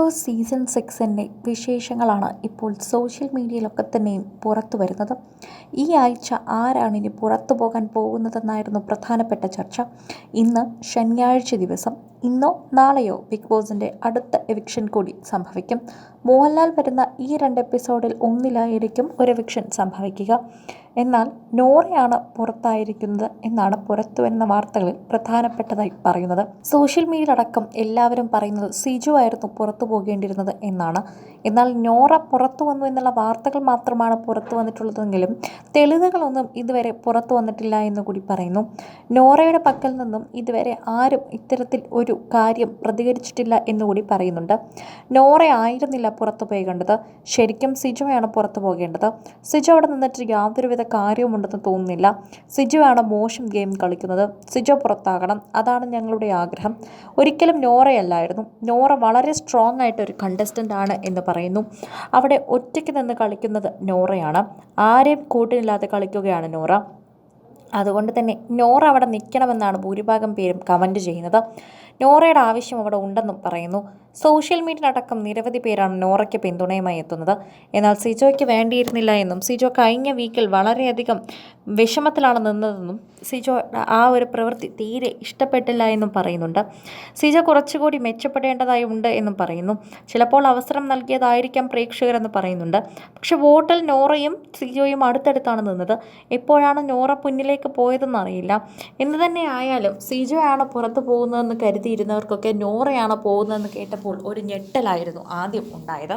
Boss season സിക്സിന്റെ വിശേഷങ്ങളാണ് ഇപ്പോൾ social മീഡിയയിലൊക്കെ തന്നെയും പുറത്തു വരുന്നത്. ഈ ആഴ്ച ആരാണ് ഇനി പുറത്തു പോകാൻ പോകുന്നതെന്നായിരുന്നു പ്രധാനപ്പെട്ട ചർച്ച. ഇന്ന് ശനിയാഴ്ച ദിവസം. ഇന്നോ നാളെയോ ബിഗ് ബോസിന്റെ അടുത്ത എവിക്ഷൻ കൂടി സംഭവിക്കും. മോഹൻലാൽ വരുന്ന ഈ രണ്ട് എപ്പിസോഡിൽ ഒന്നിലായിരിക്കും ഒരു എവിക്ഷൻ സംഭവിക്കുക. എന്നാൽ നോറയാണ് പുറത്തായിരിക്കുന്നത് എന്നാണ് പുറത്തു വരുന്ന വാർത്തകളിൽ പ്രധാനപ്പെട്ടതായി പറയുന്നത്. സോഷ്യൽ മീഡിയയിലടക്കം എല്ലാവരും പറയുന്നത് സിജു ആയിരുന്നു പുറത്തു പോകേണ്ടിയിരുന്നത് എന്നാണ്. എന്നാൽ നോറ പുറത്തു വന്നു എന്നുള്ള വാർത്തകൾ മാത്രമാണ് പുറത്തു വന്നിട്ടുള്ളതെങ്കിലും തെളിവുകളൊന്നും ഇതുവരെ പുറത്തു വന്നിട്ടില്ല എന്ന് കൂടി പറയുന്നു. നോറയുടെ പക്കൽ നിന്നും ഇതുവരെ ആരും ഇത്തരത്തിൽ ഒരു കാര്യം പ്രതികരിച്ചിട്ടില്ല എന്നുകൂടി പറയുന്നുണ്ട്. നോറ ആയിരുന്നില്ല പുറത്തു പോകേണ്ടത്. ശരിക്കും സിജോയാണ് പുറത്തു പോകേണ്ടത്. സിജോ അവിടെ നിന്നിട്ട് യാതൊരുവിധ കാര്യവുമുണ്ടെന്ന് തോന്നുന്നില്ല. സിജുവാണ് മോശം ഗെയിം കളിക്കുന്നത്. സിജു പുറത്താകണം. അതാണ് ഞങ്ങളുടെ ആഗ്രഹം. ഒരിക്കലും നോറയല്ലായിരുന്നു. നോറ വളരെ സ്ട്രോങ് ആയിട്ട് ഒരു കണ്ടസ്റ്റന്റ് ആണ് എന്ന് പറയുന്നു. അവിടെ ഒറ്റയ്ക്ക് നിന്ന് കളിക്കുന്നത് നോറയാണ്. ആരെയും കൂട്ടിനില്ലാതെ കളിക്കുകയാണ് നോറ. അതുകൊണ്ട് തന്നെ നോറ അവിടെ നിൽക്കണമെന്നാണ് ഭൂരിഭാഗം പേരും കമന്റ് ചെയ്യുന്നത്. നോറയുടെ ആവശ്യം അവിടെ ഉണ്ടെന്നും പറയുന്നു. സോഷ്യൽ മീഡിയ മീഡിയയിലടക്കം നിരവധി പേരാണ് നോറയ്ക്ക് പിന്തുണയുമായി എത്തുന്നത്. എന്നാൽ സിജോയ്ക്ക് വേണ്ടിയിരുന്നില്ല എന്നും സിജോ കഴിഞ്ഞ വീക്കിൽ വളരെയധികം വിഷമത്തിലാണ് നിന്നതെന്നും സിജോ ആ ഒരു പ്രവൃത്തി തീരെ ഇഷ്ടപ്പെട്ടില്ല എന്നും പറയുന്നുണ്ട്. സിജോ കുറച്ചുകൂടി മെച്ചപ്പെടേണ്ടതായി ഉണ്ട് എന്നും പറയുന്നു. ചിലപ്പോൾ അവസരം നൽകിയതായിരിക്കാം പ്രേക്ഷകരെന്ന് പറയുന്നുണ്ട്. പക്ഷെ വോട്ടിൽ നോറയും സിജോയും അടുത്തടുത്താണ് നിന്നത്. എപ്പോഴാണ് നോറ മുന്നിലേക്ക് പോയതെന്ന് അറിയില്ല. എന്ന് തന്നെ ആയാലും സിജോ ആണ് പുറത്തു പോകുന്നതെന്ന് കരുതിയിരുന്നവർക്കൊക്കെ നോറയാണ് പോകുന്നതെന്ന് കേട്ടപ്പോൾ ഒരു ഞെട്ടലായിരുന്നു ആദ്യം ഉണ്ടായത്.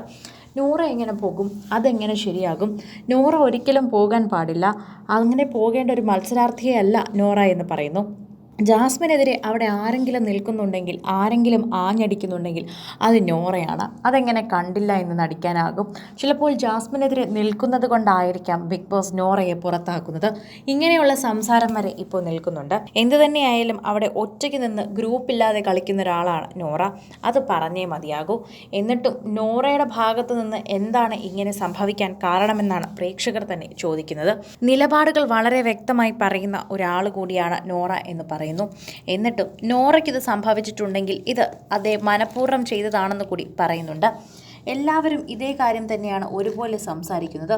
നൂറ എങ്ങനെ പോകും? അതെങ്ങനെ ശരിയാകും? നൂറ ഒരിക്കലും പോകാൻ പാടില്ല. അങ്ങനെ പോകേണ്ട ഒരു മത്സരാർത്ഥിയല്ല നോറ എന്ന് പറയുന്നു. ജാസ്മിനെതിരെ അവിടെ ആരെങ്കിലും നിൽക്കുന്നുണ്ടെങ്കിൽ ആരെങ്കിലും ആഞ്ഞടിക്കുന്നുണ്ടെങ്കിൽ അത് നോറയാണ്. അതെങ്ങനെ കണ്ടില്ല എന്ന് നടിക്കാനാകും. ചിലപ്പോൾ ജാസ്മിനെതിരെ നിൽക്കുന്നത് കൊണ്ടായിരിക്കാം ബിഗ് ബോസ് നോറയെ പുറത്താക്കുന്നത്. ഇങ്ങനെയുള്ള സംസാരം വരെ ഇപ്പോൾ നിൽക്കുന്നുണ്ട്. എന്തു തന്നെയായാലും അവിടെ ഒറ്റയ്ക്ക് നിന്ന് ഗ്രൂപ്പില്ലാതെ കളിക്കുന്ന ഒരാളാണ് നോറ. അത് പറഞ്ഞേ മതിയാകൂ. എന്നിട്ടും നോറയുടെ ഭാഗത്ത് നിന്ന് എന്താണ് ഇങ്ങനെ സംഭവിക്കാൻ കാരണമെന്നാണ് പ്രേക്ഷകർ തന്നെ ചോദിക്കുന്നത്. നിലപാടുകൾ വളരെ വ്യക്തമായി പറയുന്ന ഒരാൾ കൂടിയാണ് നോറ എന്ന് പറയുന്നു. എന്നിട്ടും നോറയ്ക്കിത് സംഭവിച്ചിട്ടുണ്ടെങ്കിൽ ഇത് അതേ മനഃപൂർവം ചെയ്തതാണെന്ന് കൂടി പറയുന്നുണ്ട്. എല്ലാവരും ഇതേ കാര്യം തന്നെയാണ് ഒരുപോലെ സംസാരിക്കുന്നത്.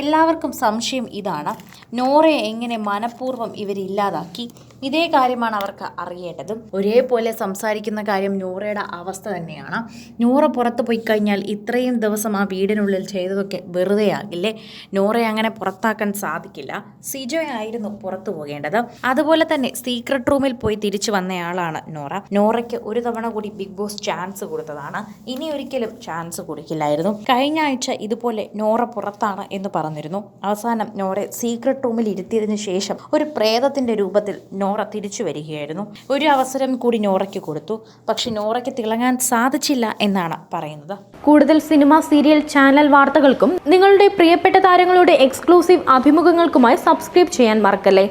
എല്ലാവർക്കും സംശയം ഇതാണ്. നോറയെ എങ്ങനെ മനഃപൂർവം ഇവരില്ലാതാക്കി? ഇതേ കാര്യമാണ് അവർക്ക് അറിയേണ്ടതും. ഒരേപോലെ സംസാരിക്കുന്ന കാര്യം നൂറയുടെ അവസ്ഥ തന്നെയാണ്. നൂറ പുറത്ത് പോയി കഴിഞ്ഞാൽ ഇത്രയും ദിവസം ആ വീടിനുള്ളിൽ ചെയ്തതൊക്കെ വെറുതെ ആകില്ലേ? നോറയെ അങ്ങനെ പുറത്താക്കാൻ സാധിക്കില്ല. സിജോ ആയിരുന്നു പുറത്തു പോകേണ്ടത്. അതുപോലെ തന്നെ സീക്രട്ട് റൂമിൽ പോയി തിരിച്ചു വന്നയാളാണ് നോറ. നോറയ്ക്ക് ഒരു തവണ കൂടി ബിഗ് ബോസ് ചാൻസ് കൊടുത്തതാണ്. ഇനി ഒരിക്കലും ചാൻസ് കൊടുക്കില്ലായിരുന്നു. കഴിഞ്ഞ ആഴ്ച ഇതുപോലെ നോറ പുറത്താണ് എന്ന് പറഞ്ഞിരുന്നു. അവസാനം നോറെ സീക്രട്ട് റൂമിൽ ഇരുത്തിയതിനു ശേഷം ഒരു പ്രേതത്തിന്റെ രൂപത്തിൽ നോറ തിരിച്ചു വരികയായിരുന്നു. ഒരു അവസരം കൂടി നോറയ്ക്ക് കൊടുത്തു. പക്ഷെ നോറയ്ക്ക് തിളങ്ങാൻ സാധിച്ചില്ല എന്നാണ് പറയുന്നത്. കൂടുതൽ സിനിമ സീരിയൽ ചാനൽ വാർത്തകൾക്കും നിങ്ങളുടെ പ്രിയപ്പെട്ട താരങ്ങളുടെ എക്സ്ക്ലൂസീവ് അഭിമുഖങ്ങൾക്കുമായി സബ്സ്ക്രൈബ് ചെയ്യാൻ മറക്കല്ലേ?